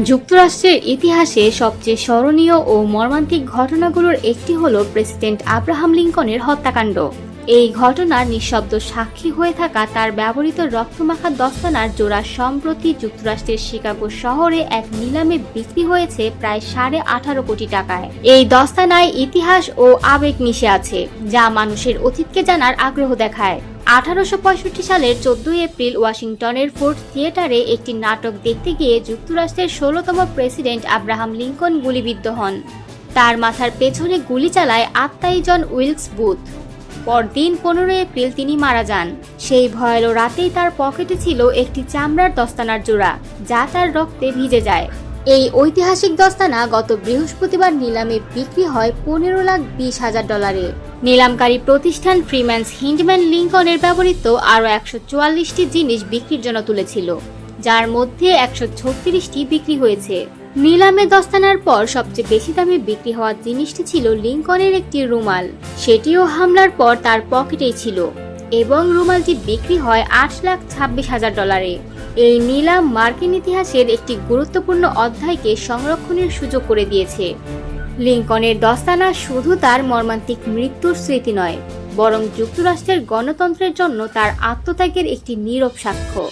যুক্তরাষ্ট্রের ইতিহাসে সবচেয়ে স্মরণীয় ও মর্মান্তিক ঘটনাগুলোর একটি হল প্রেসিডেন্ট আব্রাহাম লিঙ্কনের হত্যাকাণ্ড। এই ঘটনার নিঃশব্দ সাক্ষী হয়ে থাকা তার ব্যবহৃত রক্তমাখা দস্তানার জোড়া সম্প্রতি যুক্তরাষ্ট্রের শিকাগো শহরে এক নিলামে বিক্রি হয়েছে প্রায় সাড়ে আঠারো কোটি টাকায়। এই দস্তানায় ইতিহাস ও আবেগ মিশে আছে, যা মানুষের অতীতকে জানার আগ্রহ দেখায়। আঠারোশো পঁয়ষট্টি সালের চোদ্দই এপ্রিল ওয়াশিংটনের ফোর্ট থিয়েটারে একটি নাটক দেখতে গিয়ে যুক্তরাষ্ট্রের ষোলতম প্রেসিডেন্ট আব্রাহাম লিঙ্কন গুলিবিদ্ধ হন। তার মাথার পেছনে গুলি চালায় আত্মাই জন উইলকস বুথ। পরদিন পনেরোই এপ্রিল তিনি মারা যান। সেই ভয়ালো রাতেই তার পকেটে ছিল একটি চামড়ার দস্তানার জোড়া, যা তার রক্তে ভিজে যায়। এই ঐতিহাসিক দস্তানা গত বৃহস্পতিবার নিলামে বিক্রি হয় পনেরো লাখ বিশ হাজার ডলারে। নিলামকারী প্রতিষ্ঠান ফ্রিম্যান্স হিন্ডম্যান লিঙ্কনের ব্যবহৃত আরও একশো চুয়াল্লিশটি জিনিস বিক্রির জন্য তুলেছিল, যার মধ্যে একশো ছত্রিশটি বিক্রি হয়েছে। নিলামে দস্তানার পর সবচেয়ে বেশি দামে বিক্রি হওয়া জিনিসটি ছিল লিঙ্কনের একটি রুমাল। সেটিও হামলার পর তার পকেটেই ছিল এবং রুমালটি বিক্রি হয় আট লাখ ছাব্বিশ হাজার ডলারে। এই নিলাম মার্কিন ইতিহাসের একটি গুরুত্বপূর্ণ অধ্যায়কে সংরক্ষণের সুযোগ করে দিয়েছে। লিঙ্কনের দস্তানা শুধু তার মর্মান্তিক মৃত্যুর স্মৃতি নয়, বরং যুক্তরাষ্ট্রের গণতন্ত্রের জন্য তার আত্মত্যাগের একটি নীরব সাক্ষ্য।